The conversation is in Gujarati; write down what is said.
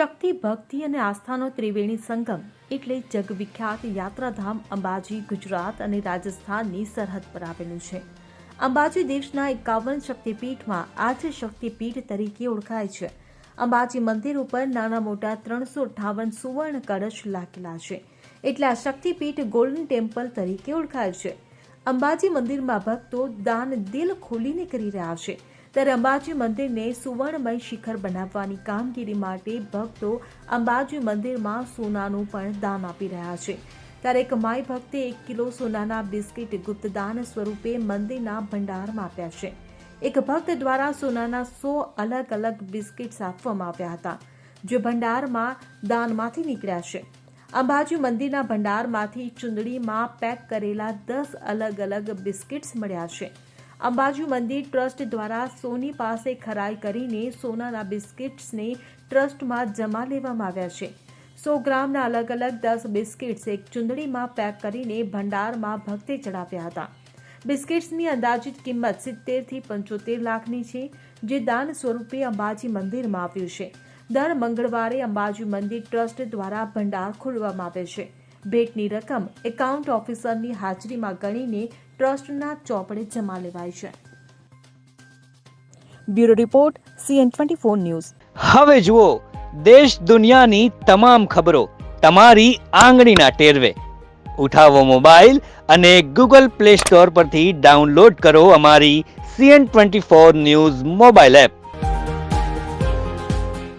શક્તિ, ભક્તિ અને આસ્થાનો ત્રિવેણી સંગમ એટલે જગવિખ્યાત યાત્રાધામ અંબાજી, ગુજરાત અને રાજસ્થાનની સરહદ પર આવેલું છે. અંબાજી દેશના એકાવન શક્તિપીઠમાં આજે શક્તિપીઠ તરીકે ઓળખાય છે. અંબાજી મંદિર ઉપર નાના મોટા ત્રણસો અઠાવન સુવર્ણ કળશ લાગેલા છે. એટલે આ શક્તિપીઠ ગોલ્ડન ટેમ્પલ તરીકે ઓળખાય છે. અંબાજી મંદિરમાં ભક્તો દાન દિલ ખોલીને કરી રહ્યા છે. ત્યારે અંબાજી મંદિરને સુવર્ણમય શિખર બનાવવાની કામગીરી માટે ભક્તો અંબાજી મંદિરમાં સોનાનું પણ દાન આપી રહ્યા છે. ત્યારે એક માય ભક્તે એક કિલો સોનાના બિસ્કિટ ગુપ્તદાન સ્વરૂપે મંદિરના ભંડારમાં આપ્યા છે. એક ભક્ત દ્વારા સોનાના સો અલગ અલગ બિસ્કિટ્સ આપવામાં આવ્યા હતા, જે ભંડારમાં દાનમાંથી નીકળ્યા છે. અંબાજી મંદિરના ભંડારમાંથી ચુંદડીમાં પેક કરેલા દસ અલગ અલગ બિસ્કિટ્સ મળ્યા છે. અંબાજી મંદિર ટ્રસ્ટ દ્વારા સોની પાસે ખરાઈ કરીને સોનાના બિસ્કિટ્સને ટ્રસ્ટમાં જમા લેવામાં આવ્યા છે. સો ગ્રામના અલગ અલગ દસ બિસ્કિટ્સ એક ચૂંદડીમાં પેક કરીને ભંડારમાં ભક્તે ચડાવ્યા હતા. બિસ્કિટ્સની અંદાજિત કિંમત સિત્તેરથી પંચોતેર લાખની છે, જે દાન સ્વરૂપે અંબાજી મંદિરમાં આવ્યું છે. દર મંગળવારે અંબાજી મંદિર ટ્રસ્ટ દ્વારા ભંડાર ખોલવામાં આવે છે. ભેટની રકમ એકાઉન્ટ ઓફિસરની હાજરીમાં ગણીને ટ્રસ્ટના ચોપડે જમા લેવાય છે. Bureau report, CN twenty four news. હવે જુઓ, દેશ દુનિયાની તમામ ખબરો તમારી આંગળીના ટેરવે. ઉઠાવો મોબાઈલ અને ગૂગલ પ્લે સ્ટોર પરથી ડાઉનલોડ કરો અમારી CN twenty four news mobile app.